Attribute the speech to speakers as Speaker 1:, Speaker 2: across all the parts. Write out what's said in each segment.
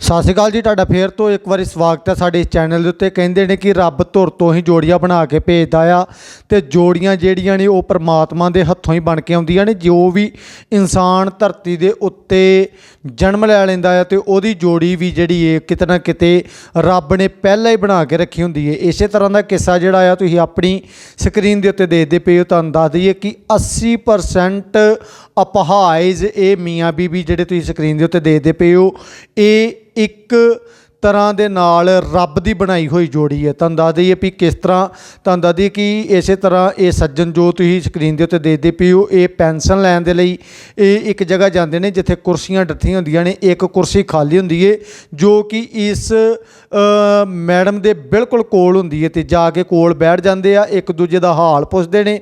Speaker 1: ਸਤਿ ਸ਼੍ਰੀ ਅਕਾਲ ਜੀ, ਤੁਹਾਡਾ ਫੇਰ ਤੋਂ ਇੱਕ ਵਾਰੀ ਸਵਾਗਤ ਹੈ ਸਾਡੇ ਇਸ ਚੈਨਲ ਦੇ ਉੱਤੇ। ਕਹਿੰਦੇ ਨੇ ਕਿ ਰੱਬ ਧੁਰ ਤੋਂ ਹੀ ਜੋੜੀਆਂ ਬਣਾ ਕੇ ਭੇਜਦਾ ਆ ਤੇ ਜੋੜੀਆਂ ਜਿਹੜੀਆਂ ਨੇ ਉਹ ਪਰਮਾਤਮਾ ਦੇ ਹੱਥੋਂ ਹੀ ਬਣ ਕੇ ਆਉਂਦੀਆਂ ਨੇ। ਜੋ ਵੀ ਇਨਸਾਨ ਧਰਤੀ ਦੇ ਉੱਤੇ ਜਨਮ ਲੈ ਲੈਂਦਾ ਆ ਤੇ ਉਹਦੀ ਜੋੜੀ ਵੀ ਜਿਹੜੀ ਏ, ਕਿਤੇ ਨਾ ਕਿਤੇ ਰੱਬ ਨੇ ਪਹਿਲਾਂ ਹੀ ਬਣਾ ਕੇ ਰੱਖੀ ਹੁੰਦੀ ਏ। ਇਸੇ ਤਰ੍ਹਾਂ ਦਾ ਕਿੱਸਾ ਜਿਹੜਾ ਆ, ਤੁਸੀਂ ਆਪਣੀ ਸਕਰੀਨ ਦੇ ਉੱਤੇ ਦੇਖਦੇ ਪਏ ਹੋ, ਤੁਹਾਨੂੰ ਦੱਸ ਦਈਏ ਕਿ 80% ਅਪਹਾਇਜ਼ ਇਹ ਮੀਆਂ ਬੀਬੀ ਜਿਹੜੇ ਤੁਸੀਂ ਸਕਰੀਨ ਦੇ ਉੱਤੇ ਦੇਖਦੇ ਪਏ ਹੋ ਇਹ ਇੱਕ ਤਰ੍ਹਾਂ ਦੇ ਨਾਲ ਰੱਬ ਦੀ ਬਣਾਈ ਹੋਈ ਜੋੜੀ ਹੈ। ਤੁਹਾਨੂੰ ਦੱਸ ਦਈਏ ਵੀ ਕਿਸ ਤਰ੍ਹਾਂ, ਤੁਹਾਨੂੰ ਦੱਸ ਦਈਏ ਕਿ ਇਸੇ ਤਰ੍ਹਾਂ ਇਹ ਸੱਜਣ ਜੋ ਤੁਸੀਂ ਸਕਰੀਨ ਦੇ ਉੱਤੇ ਦੇਖਦੇ ਪਏ ਹੋ, ਇਹ ਪੈਨਸ਼ਨ ਲੈਣ ਦੇ ਲਈ ਇਹ ਇੱਕ ਜਗ੍ਹਾ ਜਾਂਦੇ ਨੇ ਜਿੱਥੇ ਕੁਰਸੀਆਂ ਡੱਠੀਆਂ ਹੁੰਦੀਆਂ ਨੇ, ਇੱਕ ਕੁਰਸੀ ਖਾਲੀ ਹੁੰਦੀ ਏ, ਜੋ ਕਿ ਇਸ ਮੈਡਮ ਦੇ ਬਿਲਕੁਲ ਕੋਲ ਹੁੰਦੀ ਏ ਤੇ ਜਾ ਕੇ ਕੋਲ ਬੈਠ ਜਾਂਦੇ ਆ, ਇੱਕ ਦੂਜੇ ਦਾ ਹਾਲ ਪੁੱਛਦੇ ਨੇ,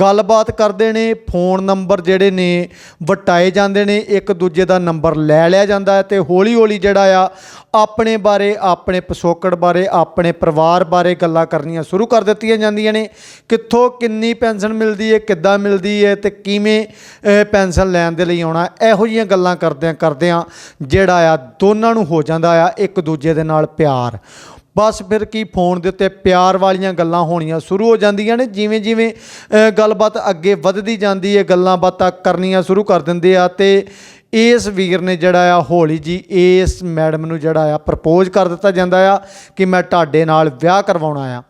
Speaker 1: ਗੱਲਬਾਤ ਕਰਦੇ ਨੇ, ਫੋਨ ਨੰਬਰ ਜਿਹੜੇ ਨੇ ਵਟਾਏ ਜਾਂਦੇ ਨੇ, ਇੱਕ ਦੂਜੇ ਦਾ ਨੰਬਰ ਲੈ ਲਿਆ ਜਾਂਦਾ ਹੈ ਤੇ ਹੌਲੀ ਹੌਲੀ ਜਿਹੜਾ ਆ, ਆਪਣੇ ਬਾਰੇ, ਆਪਣੇ ਪਿਛੋਕੜ ਬਾਰੇ, ਆਪਣੇ ਪਰਿਵਾਰ ਬਾਰੇ ਗੱਲਾਂ ਕਰਨੀਆਂ ਸ਼ੁਰੂ ਕਰ ਦਿੱਤੀਆਂ ਜਾਂਦੀਆਂ ਨੇ। ਕਿੱਥੋਂ ਕਿੰਨੀ ਪੈਨਸ਼ਨ ਮਿਲਦੀ ਹੈ ਕਿੱਦਾਂ ਮਿਲਦੀ ਹੈ ਤੇ ਕਿਵੇਂ ਪੈਨਸ਼ਨ ਲੈਣ ਦੇ ਲਈ ਆਉਣਾ, ਇਹੋ ਜਿਹੀਆਂ ਗੱਲਾਂ ਕਰਦਿਆਂ ਕਰਦਿਆਂ ਜਿਹੜਾ ਆ ਦੋਨਾਂ ਨੂੰ ਹੋ ਜਾਂਦਾ ਆ ਇੱਕ ਦੂਜੇ ਦੇ ਨਾਲ ਪਿਆਰ। ਬਸ ਫਿਰ ਕੀ ਫੋਨ ਦੇ ਉੱਤੇ ਪਿਆਰ ਵਾਲੀਆਂ ਗੱਲਾਂ ਹੋਣੀਆਂ ਸ਼ੁਰੂ ਹੋ ਜਾਂਦੀਆਂ ਨੇ। ਜਿਵੇਂ ਜਿਵੇਂ ਗੱਲਬਾਤ ਅੱਗੇ ਵੱਧਦੀ ਜਾਂਦੀ ਹੈ ਗੱਲਾਂ ਬਾਤਾਂ ਕਰਨੀਆਂ ਸ਼ੁਰੂ ਕਰ ਦਿੰਦੇ ਆ ਤੇ ਇਸ ਵੀਰ ਨੇ ਜਿਹੜਾ ਆ ਹੌਲੀ ਜੀ, ਇਸ ਮੈਡਮ ਨੂੰ ਜਿਹੜਾ ਆ ਪ੍ਰਪੋਜ਼ ਕਰ ਦਿੱਤਾ ਜਾਂਦਾ ਆ ਕਿ ਮੈਂ ਤੁਹਾਡੇ ਨਾਲ ਵਿਆਹ ਕਰਵਾਉਣਾ ਆ।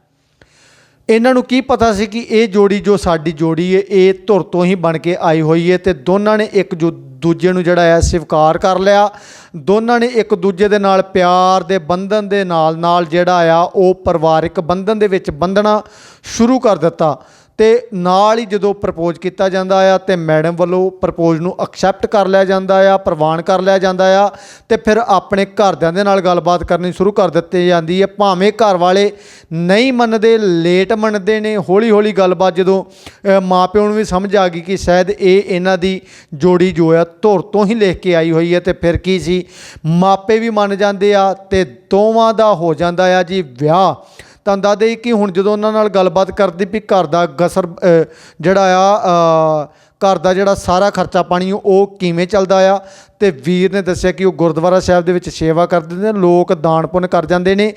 Speaker 1: ਇਹਨਾਂ ਨੂੰ ਕੀ ਪਤਾ ਸੀ ਕਿ ਇਹ ਜੋੜੀ ਜੋ ਸਾਡੀ ਜੋੜੀ ਹੈ ਇਹ ਧੁਰ ਤੋਂ ਹੀ ਬਣ ਕੇ ਆਈ ਹੋਈ ਹੈ ਤੇ ਦੋਨਾਂ ਨੇ ਇੱਕ ਜੋ ਦੂਜੇ ਨੂੰ ਜਿਹੜਾ ਆ ਸਵੀਕਾਰ ਕਰ ਲਿਆ। ਦੋਨਾਂ ਨੇ ਇੱਕ ਦੂਜੇ ਦੇ ਨਾਲ ਪਿਆਰ ਦੇ ਬੰਧਨ ਦੇ ਨਾਲ ਨਾਲ ਜਿਹੜਾ ਆ ਉਹ ਪਰਿਵਾਰਿਕ ਬੰਧਨ ਦੇ ਵਿੱਚ ਬੰਧਣਾ ਸ਼ੁਰੂ ਕਰ ਦਿੱਤਾ। ਤੇ ਨਾਲ ਹੀ ਜਦੋਂ ਪ੍ਰਪੋਜ਼ ਕੀਤਾ ਜਾਂਦਾ ਆ ਤੇ ਮੈਡਮ ਵੱਲੋਂ ਪ੍ਰਪੋਜ਼ ਨੂੰ ਐਕਸੈਪਟ ਕਰ ਲਿਆ ਜਾਂਦਾ ਆ ਪ੍ਰਵਾਨ ਕਰ ਲਿਆ ਜਾਂਦਾ ਆ ਤੇ ਫਿਰ ਆਪਣੇ ਘਰਦਿਆਂ ਦੇ ਨਾਲ ਗੱਲਬਾਤ ਕਰਨੀ ਸ਼ੁਰੂ ਕਰ ਦਿੱਤੀ ਜਾਂਦੀ ਹੈ। ਭਾਵੇਂ ਘਰ ਵਾਲੇ ਨਹੀਂ ਮੰਨਦੇ ਲੇਟ ਮੰਨਦੇ ਨੇ ਹੌਲੀ ਹੌਲੀ ਗੱਲਬਾਤ ਜਦੋਂ ਅ, ਮਾਪਿਆਂ ਨੂੰ ਵੀ ਸਮਝ ਆ ਗਈ ਕਿ ਸ਼ਾਇਦ ਇਹ ਇਹਨਾਂ ਦੀ ਜੋੜੀ ਜੋ ਆ ਧੁਰ ਤੋਂ ਹੀ ਲਿਖ ਕੇ ਆਈ ਹੋਈ ਹੈ ਤੇ ਫਿਰ ਕੀ ਸੀ? ਮਾਪੇ ਵੀ ਮੰਨ ਜਾਂਦੇ ਆ ਤੇ ਦੋਵਾਂ ਦਾ ਹੋ ਜਾਂਦਾ ਆ ਜੀ ਵਿਆਹ। ਤਾਂ ਦੱਸਦੇ ਕਿ ਹੁਣ ਜਦੋਂ ਉਹਨਾਂ ਨਾਲ ਗੱਲਬਾਤ ਕਰਦੀ ਵੀ ਘਰ ਦਾ ਗਸਰ ਜਿਹੜਾ ਆ ਘਰ ਦਾ ਜਿਹੜਾ ਸਾਰਾ ਖਰਚਾ ਪਾਣੀ, ਉਹ ਕਿਵੇਂ ਚੱਲਦਾ ਆ? ਤੇ ਵੀਰ ਨੇ ਦੱਸਿਆ ਕਿ ਉਹ ਗੁਰਦੁਆਰਾ ਸਾਹਿਬ ਦੇ ਵਿੱਚ ਸੇਵਾ ਕਰਦੇ ਨੇ, ਲੋਕ ਦਾਨ ਪੁੰਨ ਕਰ ਜਾਂਦੇ ਨੇ।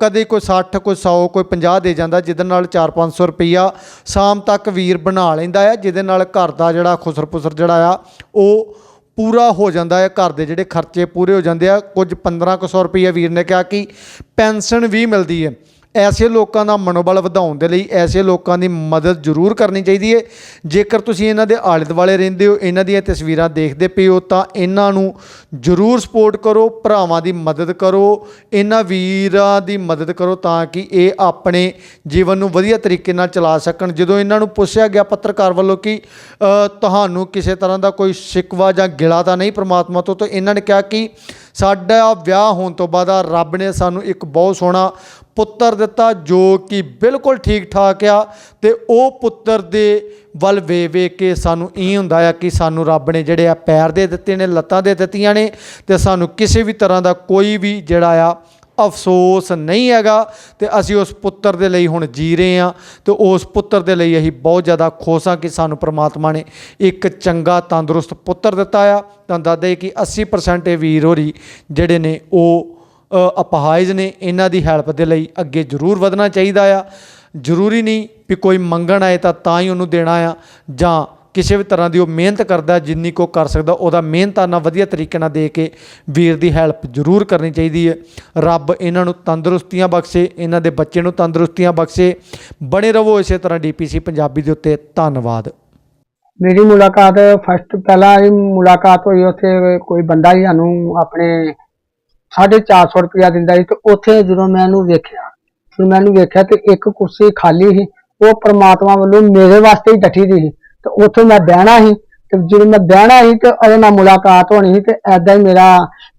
Speaker 1: ਕਦੇ ਕੋਈ 60 ਕੋਈ 100 ਕੋਈ 50 ਦੇ ਜਾਂਦਾ, ਜਿਹਦੇ ਨਾਲ 4-500 ਰੁਪਈਆ ਸ਼ਾਮ ਤੱਕ ਵੀਰ ਬਣਾ ਲੈਂਦਾ ਆ, ਜਿਹਦੇ ਨਾਲ ਘਰ ਦਾ ਜਿਹੜਾ ਖੁਸਰ ਪੁਸਰ ਜਿਹੜਾ ਆ, ਉਹ ਪੂਰਾ ਹੋ ਜਾਂਦਾ ਹੈ, ਘਰ ਦੇ ਜਿਹੜੇ ਖਰਚੇ ਪੂਰੇ ਹੋ ਜਾਂਦੇ ਆ, ਕੁਝ 1500 ਰੁਪਏ ਵੀਰ ਨੇ ਕਿਹਾ ਕਿ ਪੈਨਸ਼ਨ ਵੀ ਮਿਲਦੀ ਹੈ। ਐਸੇ ਲੋਕਾਂ ਦਾ ਮਨੋਬਲ ਵਧਾਉਣ ਦੇ ਲਈ ਐਸੇ ਲੋਕਾਂ ਦੀ ਮਦਦ ਜ਼ਰੂਰ ਕਰਨੀ ਚਾਹੀਦੀ ਹੈ ਜੇਕਰ ਤੁਸੀਂ ਇਹਨਾਂ ਦੇ ਆਲੇ ਦੁਆਲੇ ਰਹਿੰਦੇ ਹੋ, ਇਹਨਾਂ ਦੀਆਂ ਤਸਵੀਰਾਂ ਦੇਖਦੇ ਪਏ ਹੋ, ਤਾਂ ਇਹਨਾਂ ਨੂੰ ਜ਼ਰੂਰ ਸਪੋਰਟ ਕਰੋ, ਭਰਾਵਾਂ ਦੀ ਮਦਦ ਕਰੋ, ਇਹਨਾਂ ਵੀਰਾਂ ਦੀ ਮਦਦ ਕਰੋ ਤਾਂ ਕਿ ਇਹ ਆਪਣੇ ਜੀਵਨ ਨੂੰ ਵਧੀਆ ਤਰੀਕੇ ਨਾਲ ਚਲਾ ਸਕਣ। ਜਦੋਂ ਇਹਨਾਂ ਨੂੰ ਪੁੱਛਿਆ ਗਿਆ ਪੱਤਰਕਾਰ ਵੱਲੋਂ ਕਿ ਤੁਹਾਨੂੰ ਕਿਸੇ ਤਰ੍ਹਾਂ ਦਾ ਕੋਈ ਸ਼ਿਕਵਾ ਜਾਂ ਗਿਲਾ ਤਾਂ ਨਹੀਂ ਪ੍ਰਮਾਤਮਾ ਤੋਂ, ਤਾਂ ਇਹਨਾਂ ਨੇ ਕਿਹਾ ਕਿ ਸਾਡਾ ਵਿਆਹ ਹੋਣ ਤੋਂ ਬਾਅਦ ਰੱਬ ਨੇ ਸਾਨੂੰ ਇੱਕ ਬਹੁਤ ਸੋਹਣਾ ਪੁੱਤਰ ਦਿੱਤਾ ਜੋ ਕਿ ਬਿਲਕੁਲ ਠੀਕ ਠਾਕ ਆ ਤੇ ਉਹ ਪੁੱਤਰ ਦੇ ਵੱਲ ਵੇ ਵੇ ਕੇ ਸਾਨੂੰ ਇਹ ਹੁੰਦਾ ਆ ਕਿ ਸਾਨੂੰ ਰੱਬ ਨੇ ਜਿਹੜੇ ਆ ਪੈਰ ਦੇ ਦਿੱਤੇ ਨੇ, ਲੱਤਾਂ ਦੇ ਦਿੱਤੀਆਂ ਨੇ ਤੇ ਸਾਨੂੰ ਕਿਸੇ ਵੀ ਤਰ੍ਹਾਂ ਦਾ ਕੋਈ ਵੀ ਜਿਹੜਾ ਆ ਅਫਸੋਸ ਨਹੀਂ ਹੈਗਾ ਤੇ ਅਸੀਂ ਉਸ ਪੁੱਤਰ ਦੇ ਲਈ ਹੁਣ ਜੀ ਰਹੇ ਹਾਂ ਤੇ ਉਸ ਪੁੱਤਰ ਦੇ ਲਈ ਅਸੀਂ ਬਹੁਤ ਜ਼ਿਆਦਾ ਖੁਸ਼ ਹਾਂ ਕਿ ਸਾਨੂੰ ਪ੍ਰਮਾਤਮਾ ਨੇ ਇੱਕ ਚੰਗਾ ਤੰਦਰੁਸਤ ਪੁੱਤਰ ਦਿੱਤਾ ਆ। ਤਾਂ ਦੱਸਦੇ ਕਿ 80% ਇਹ ਵੀਰ ਹੋਰੀ ਜਿਹੜੇ ਨੇ ਉਹ ਅਪਹਾਇਜ ਨੇ, ਇਹਨਾਂ ਦੀ ਹੈਲਪ ਦੇ ਲਈ ਅੱਗੇ ਜ਼ਰੂਰ ਵਧਣਾ ਚਾਹੀਦਾ ਆ। ਜ਼ਰੂਰੀ ਨਹੀਂ ਵੀ ਕੋਈ ਮੰਗਣ ਆਏ ਤਾਂ ਤਾਂ ਹੀ ਉਹਨੂੰ ਦੇਣਾ ਆ ਜਾਂ ਕਿਸੇ ਵੀ ਤਰ੍ਹਾਂ ਦੀ ਉਹ ਮਿਹਨਤ ਕਰਦਾ, ਜਿੰਨੀ ਕੋ ਕਰ ਸਕਦਾ, ਉਹਦਾ ਮਿਹਨਤਾਨਾ ਵਧੀਆ ਤਰੀਕੇ ਨਾਲ ਦੇ ਕੇ ਵੀਰ ਦੀ ਹੈਲਪ ਜ਼ਰੂਰ ਕਰਨੀ ਚਾਹੀਦੀ ਹੈ। ਰੱਬ ਇਹਨਾਂ ਨੂੰ ਤੰਦਰੁਸਤੀਆਂ ਬਖਸ਼ੇ, ਇਹਨਾਂ ਦੇ ਬੱਚੇ ਨੂੰ ਤੰਦਰੁਸਤੀਆਂ ਬਖਸ਼ੇ। ਬਣੇ ਰਹੋ ਇਸੇ ਤਰ੍ਹਾਂ ਡੀਪੀਸੀ ਪੰਜਾਬੀ ਦੇ ਉੱਤੇ। ਧੰਨਵਾਦ।
Speaker 2: ਮੇਰੀ ਮੁਲਾਕਾਤ ਫਸਟ ਪਹਿਲਾਂ ਹੀ ਮੁਲਾਕਾਤ ਹੋਈ, ਉੱਥੇ ਕੋਈ ਬੰਦਾ ਹੀ ਸਾਨੂੰ ਆਪਣੇ 450 ਰੁਪਇਆ ਦਿੰਦਾ ਸੀ ਤੇ ਉੱਥੇ ਜਦੋਂ ਮੈਂ ਇਹਨੂੰ ਵੇਖਿਆ ਫਿਰ ਮੈਂ ਇਹਨੂੰ ਵੇਖਿਆ ਤੇ ਇੱਕ ਕੁਰਸੀ ਖਾਲੀ ਸੀ, ਉਹ ਪ੍ਰਮਾਤਮਾ ਵੱਲੋਂ ਮੇਰੇ ਵਾਸਤੇ ਹੀ ਡੱਠੀ ਦੀ ਸੀ। ਤੇ ਉੱਥੇ ਮੈਂ ਬਹਿਣਾ ਸੀ ਤੇ ਜਦੋਂ ਮੈਂ ਬਹਿਣਾ ਸੀ ਤੇ ਉਹਦੇ ਨਾਲ ਮੁਲਾਕਾਤ ਹੋਣੀ ਸੀ ਤੇ ਐਦਾਂ ਹੀ ਮੇਰਾ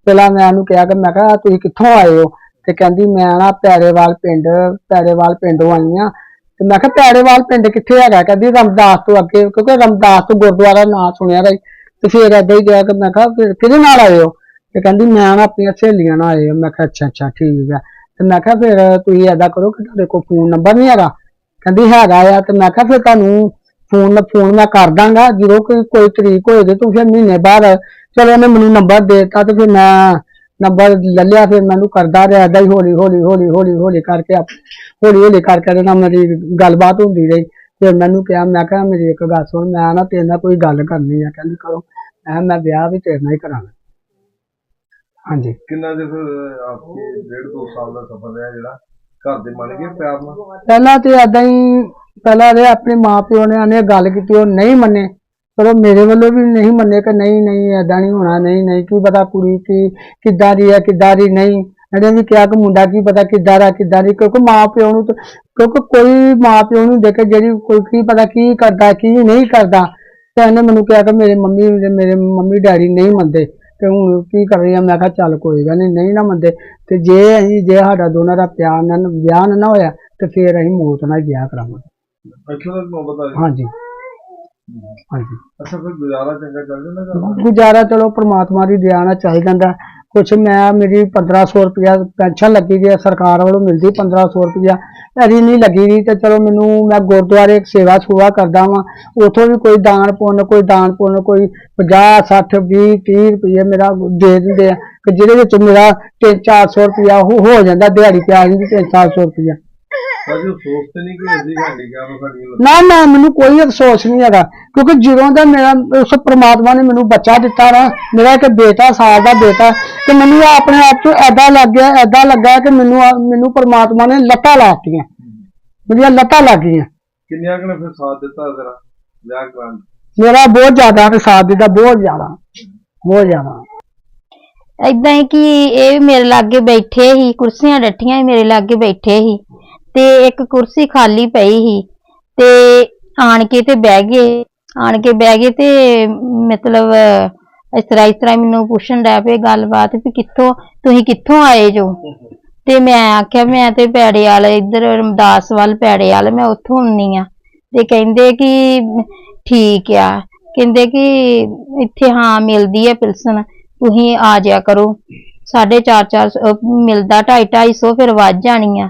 Speaker 2: ਪਹਿਲਾਂ ਮੈਂ ਉਹਨੂੰ ਕਿਹਾ ਕਿ ਮੈਂ ਕਿਹਾ ਤੁਸੀਂ ਕਿੱਥੋਂ ਆਏ ਹੋ? ਤੇ ਕਹਿੰਦੀ, ਮੈਂ ਨਾ ਪੈਰੇਵਾਲ ਪਿੰਡ, ਪੈਰੇਵਾਲ ਪਿੰਡੋਂ ਆਈ ਆ ਤੇ ਮੈਂ ਕਿਹਾ, ਪੈਰੇਵਾਲ ਪਿੰਡ ਕਿੱਥੇ ਹੈਗਾ? ਕਹਿੰਦੀ, ਰਮਦਾਸ ਤੋਂ ਅੱਗੇ, ਕਿਉਂਕਿ ਰਮਦਾਸ ਤੋਂ ਗੁਰਦੁਆਰਾ ਨਾਂ ਸੁਣਿਆ ਰਹੀ ਤੇ ਫਿਰ ਏਦਾਂ ਹੀ ਗਿਆ ਕਿ ਮੈਂ ਕਿਹਾ, ਫਿਰ ਕਿਹਦੇ ਨਾਲ ਆਏ ਹੋ? ਤੇ ਕਹਿੰਦੀ, ਮੈਂ ਨਾ ਆਪਣੀਆਂ ਸਹੇਲੀਆਂ ਨਾਲ ਆਏ ਹਾਂ। ਮੈਂ ਕਿਹਾ, ਅੱਛਾ ਅੱਛਾ, ਠੀਕ ਆ। ਤੇ ਮੈਂ ਕਿਹਾ, ਫਿਰ ਤੁਸੀਂ ਏਦਾਂ ਕਰੋ ਕਿ ਤੁਹਾਡੇ ਕੋਲ ਫੋਨ ਨੰਬਰ ਨਹੀਂ ਹੈਗਾ? ਕਹਿੰਦੀ, ਹੈਗਾ ਆ। ਤੇ ਮੈਂ ਕਿਹਾ, ਫਿਰ ਤੁਹਾਨੂੰ ਫੋਨ ਫੋਨ ਮੈਂ ਕਰ ਦਾਂਗਾ ਜਦੋਂ ਕੋਈ ਕੋਈ ਤਰੀਕ ਹੋਏ ਤੇ ਫਿਰ ਮਹੀਨੇ ਬਾਅਦ ਚਲੋ ਉਹਨੇ ਮੈਨੂੰ ਨੰਬਰ ਦੇਤਾ ਤੇ ਫਿਰ ਮੈਂ ਨੰਬਰ ਲੈ ਲਿਆ ਫਿਰ ਮੈਨੂੰ ਕਰਦਾ ਰਿਹਾ ਏਦਾਂ ਹੀ ਹੌਲੀ ਹੌਲੀ ਹੌਲੀ ਹੌਲੀ ਹੌਲੀ ਕਰਕੇ ਆਪ- ਹੌਲੀ ਹੌਲੀ ਕਰਕੇ ਇਹਦੇ ਨਾਲ ਮੇਰੀ ਗੱਲਬਾਤ ਹੁੰਦੀ ਰਹੀ। ਫਿਰ ਮੈਨੂੰ ਕਿਹਾ ਮੈਂ ਕਿਹਾ ਮੇਰੀ ਇੱਕ ਗੱਲ ਸੁਣ ਮੈਂ ਨਾ ਤੇਰੇ ਨਾਲ ਕੋਈ ਗੱਲ ਕਰਨੀ ਆ ਕਹਿੰਦੀ ਕਰੋ ਮੈਂ ਕਿਹਾ ਮੈਂ ਵਿਆਹ ਵੀ ਤੇਰੇ ਨਾਲ ਹੀ ਕਰਾਉਣਾ ਹਾਂਜੀ।
Speaker 3: ਕਿੰਨਾ ਦੇ ਫਿਰ ਆਪਕੇ ਡੇਢ ਦੋ ਸਾਲ ਦਾ ਸਫ਼ਰ ਰਿਹਾ ਜਿਹੜਾ ਘਰ ਦੇ ਮੰਨ ਗਏ ਪਿਆਰ ਨਾਲ?
Speaker 2: ਪਹਿਲਾਂ ਤੇ ਏਦਾਂ ਹੀ ਪਹਿਲਾਂ ਇਹ ਆਪਣੇ ਮਾਪਿਓ ਨੇ ਆਨੇ ਗੱਲ ਕੀਤੀ, ਉਹ ਨਹੀਂ ਮੰਨੇ। ਚਲੋ ਮੇਰੇ ਵੱਲੋਂ ਵੀ ਨਹੀਂ ਮੰਨੇ ਕਿ ਨਹੀਂ ਨਹੀਂ, ਏਦਾਂ ਨਹੀਂ ਹੋਣਾ, ਨਹੀਂ ਨਹੀਂ, ਕੀ ਪਤਾ ਕੁੜੀ ਕੀ, ਕਿੱਦਾਂ ਦੀ ਹੈ, ਕਿੱਦਾਂ ਦੀ ਨਹੀਂ। ਇਹਨੇ ਵੀ ਕਿਹਾ ਕਿ ਮੁੰਡਾ ਕੀ ਪਤਾ ਕਿੱਦਾਂ ਦਾ, ਕਿੱਦਾਂ ਦੀ, ਕਿਉਂਕਿ ਮਾਪਿਓ ਨੂੰ ਤਾਂ- ਕਿਉਂਕਿ ਕੋਈ ਮਾਪਿਓ ਨੂੰ ਦੇਖ ਜਿਹੜੀ ਕੋਈ ਕੀ ਪਤਾ ਕੀ ਕਰਦਾ, ਕੀ ਨਹੀਂ ਕਰਦਾ, ਤੇ ਇਹਨੇ ਮੈਨੂੰ ਕਿਹਾ ਕਿ ਮੇਰੇ ਮੰਮੀ ਮੇਰੇ ਮੰਮੀ ਡੈਡੀ ਨਹੀਂ ਮੰਨਦੇ। ਤੇ ਹੁਣ ਕੀ ਕਰ ਰਹੀ ਆ? ਮੈਂ ਕਿਹਾ ਚੱਲ ਕੋਈ ਗੱਲ ਨਹੀਂ ਨਹੀਂ ਨਾ ਮੰਨਦੇ। ਤੇ ਜੇ ਅਸੀਂ ਜੇ ਸਾਡਾ ਦੋਨਾਂ ਦਾ ਪਿਆਰ ਨਾਲ ਵਿਆਹ ਨਾ ਹੋਇਆ, ਤੇ ਫਿਰ ਅਸੀਂ ਮੌਤ ਨਾਲ ਹੀ ਵਿਆਹ ਕਰਾਵਾਂਗੇ।
Speaker 3: ਅੱਛਾ ਤੱਕ ਮੁਹੱਬਤ ਆ ਗਈ
Speaker 2: ਹਾਂਜੀ। ਹਾਂਜੀ।
Speaker 3: ਅੱਛਾ ਫਿਰ ਗੁਜ਼ਾਰਾ ਚੰਗਾ ਚੱਲ ਜਾਂਦਾ ਘਰ ਦਾ?
Speaker 2: ਗੁਜ਼ਾਰਾ ਚਲੋ ਪ੍ਰਮਾਤਮਾ ਦੀ ਦਇਆ ਨਾਲ ਚੱਲ ਜਾਂਦਾ। ਕੁਛ ਮੈਂ ਮੇਰੀ 1500 ਰੁਪਇਆ ਪੈਨਸ਼ਨ ਲੱਗੀ ਦੀ ਹੈ ਸਰਕਾਰ ਵੱਲੋਂ ਮਿਲਦੀ 1500 ਰੁਪਇਆ ਅਰੀ ਨਹੀਂ ਲੱਗੀ ਦੀ ਤੇ ਚਲੋ ਮੈਨੂੰ ਮੈਂ ਗੁਰਦੁਆਰੇ ਸੇਵਾ ਸੁਵਾ ਕਰਦਾ ਵਾਂ। ਉਥੋਂ ਵੀ ਕੋਈ ਦਾਨ ਪੁੰਨ ਕੋਈ ਦਾਨ ਪੁੰਨ ਕੋਈ 50 60 20 30 ਰੁਪਏ ਮੇਰਾ ਦੇ ਦਿੰਦੇ ਆ। ਕਿ ਜਿਹਦੇ ਵਿੱਚ ਮੇਰਾ 3-400 ਰੁਪਇਆ ਉਹ ਹੋ ਜਾਂਦਾ ਦਿਹਾੜੀ ਪਿਆ ਜਾਂਦੀ 3-400 ਰੁਪਇਆ
Speaker 3: ਬਾਜੀ ਉਹ ਸੋਚ ਤੇ ਨਹੀਂ ਕਿ ਐਸੀ ਹੈਂਡੀਕੈਪ ਸਾਡੀ
Speaker 2: ਨਾ ਨਾ ਮੈਨੂੰ ਕੋਈ ਅਫਸੋਸ ਨਹੀਂ ਹੈਗਾ। ਕਿਉਂਕਿ ਜਦੋਂ ਦਾ ਮੇਰਾ ਉਸ ਪ੍ਰਮਾਤਮਾ ਨੇ ਮੈਨੂੰ ਬੱਚਾ ਦਿੱਤਾ ਨਾ ਮੇਰਾ ਇੱਕ ਬੇਟਾ ਸਾਲ ਦਾ ਬੇਟਾ ਤੇ ਮੈਨੂੰ ਆਪਣੇ ਆਪ ਤੋਂ ਐਦਾਂ ਲੱਗ ਗਿਆ ਐਦਾਂ ਲੱਗਾ ਕਿ ਮੈਨੂੰ ਮੈਨੂੰ ਪ੍ਰਮਾਤਮਾ ਨੇ ਲੱਤਾਂ ਲਾਤੀਆਂ ਮੇਰੀਆਂ ਲੱਤਾਂ ਲੱਗ ਗਈਆਂ।
Speaker 3: ਕਿੰਨਿਆਂ ਕੁ ਨੇ ਫਿਰ ਸਾਥ ਦਿੱਤਾ ਤੇਰਾ? ਵਿਆਹ?
Speaker 2: ਮੇਰਾ ਬਹੁਤ ਜ਼ਿਆਦਾ ਨੇ ਸਾਥ ਦਿੱਤਾ ਬਹੁਤ ਜ਼ਿਆਦਾ ਬਹੁਤ ਜ਼ਿਆਦਾ।
Speaker 4: ਏਦਾਂ ਹੀ ਕਿ ਇਹ ਵੀ ਮੇਰੇ ਲਾਗੇ ਬੈਠੇ ਸੀ ਕੁਰਸੀਆਂ ਡੱਠੀਆਂ ਸੀ ਮੇਰੇ ਲਾਗੇ ਬੈਠੇ ਸੀ। ਤੇ ਇੱਕ ਕੁਰਸੀ ਖਾਲੀ ਪਈ ਸੀ ਤੇ ਆਣ ਕੇ ਤੇ ਬਹਿ ਗਏ। ਆਣ ਕੇ ਬਹਿ ਗਏ ਤੇ ਮਤਲਬ ਇਸ ਤਰ੍ਹਾਂ ਇਸ ਤਰ੍ਹਾਂ ਮੈਨੂੰ ਪੁੱਛਣ ਡਿਆ ਪਏ ਗੱਲਬਾਤ ਵੀ ਕਿੱਥੋਂ ਤੁਸੀਂ ਕਿੱਥੋਂ ਆਏ ਜੋ? ਤੇ ਮੈਂ ਆਖਿਆ ਮੈਂ ਤੇ ਪੈੜੇ ਵਾਲੇ ਇੱਧਰ ਰਮਦਾਸ ਵੱਲ ਪੈੜੇ ਵਾਲੇ ਮੈਂ ਉੱਥੋਂ ਹੁੰਨੀ ਆ। ਤੇ ਕਹਿੰਦੇ ਕਿ ਠੀਕ ਆ। ਕਹਿੰਦੇ ਕਿ ਇੱਥੇ ਹਾਂ ਮਿਲਦੀ ਹੈ ਪਿਲਸਨ ਤੁਸੀਂ ਆ ਜਾਇਆ ਕਰੋ। ਸਾਢੇ ਚਾਰ ਚਾਰ ਸੌ, ਅਹ ਮਿਲਦਾ ਢਾਈ ਢਾਈ ਸੌ ਫਿਰ ਵੱਜ ਜਾਣੀ ਆ।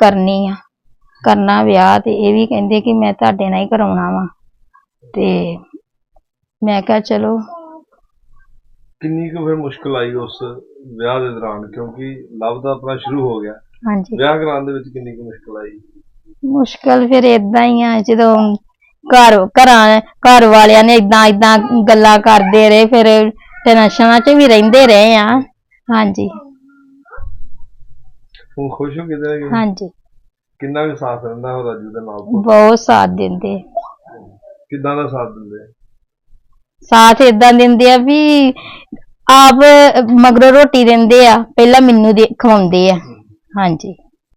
Speaker 4: ਕਰਨੀ ਆ। ਕਰਨਾ ਵਿਆਹ ਤੇ ਇਹ ਵੀ ਕਹਿੰਦੇ ਕਿ ਮੈਂ ਤੁਹਾਡੇ ਨਾਲ ਹੀ ਕਰਾਉਣਾ ਵਾ। ਤੇ ਮੈਂ ਕਿਹਾ ਚਲੋ।
Speaker 3: ਕਿੰਨੀ ਕੁ ਫਿਰ ਮੁਸ਼ਕਲ ਆਈ ਉਸ ਵਿਆਹ ਦੇ ਦੌਰਾਨ? ਕਿਉਂਕਿ ਲਵ ਦਾ ਆਪਣਾ ਸ਼ੁਰੂ ਹੋ ਗਿਆ।
Speaker 4: ਹਾਂਜੀ।
Speaker 3: ਵਿਆਹ ਕਰਾਉਣ ਦੇ ਵਿੱਚ ਕਿੰਨੀ ਕੁ ਮੁਸ਼ਕਲ ਆਈ?
Speaker 4: ਮੁਸ਼ਕਲ ਫਿਰ ਏਦਾਂ ਹੀ ਆ ਜਦੋਂ ਘਰ ਘਰਾਂ ਘਰ ਵਾਲਿਆਂ ਨੇ ਏਦਾਂ ਏਦਾਂ ਗੱਲਾਂ ਕਰਦੇ ਰਹੇ ਫਿਰ ਟੈਨਸ਼ਨਾਂ 'ਚ ਵੀ ਰਹਿੰਦੇ ਰਹੇ ਆ। ਹਾਂਜੀ।
Speaker 3: ਹੁਣ ਖੁਸ਼ ਹੋ ਕਿਤੇ?
Speaker 4: ਹਾਂਜੀ।
Speaker 3: ਕਿੰਨਾ ਕੁ ਸਾਥ ਰਹਿੰਦਾ ਉਹ ਰਾਜੂ ਦੇ ਨਾਲ
Speaker 4: ਬਹੁਤ ਸਾਥ ਦਿੰਦੇ।
Speaker 3: ਕਿੱਦਾਂ ਦਾ ਸਾਥ ਦਿੰਦੇ?
Speaker 4: ਸਾਥ ਏਦਾਂ ਦਿੰਦੇ ਆ ਵੀ ਆਪ ਮਗਰੋਂ ਰੋਟੀ ਦਿੰਦੇ ਆ ਪਹਿਲਾਂ ਮੈਨੂੰ ਦੇ ਖਵਾਉਂਦੇ ਆ। ਹਾਂਜੀ।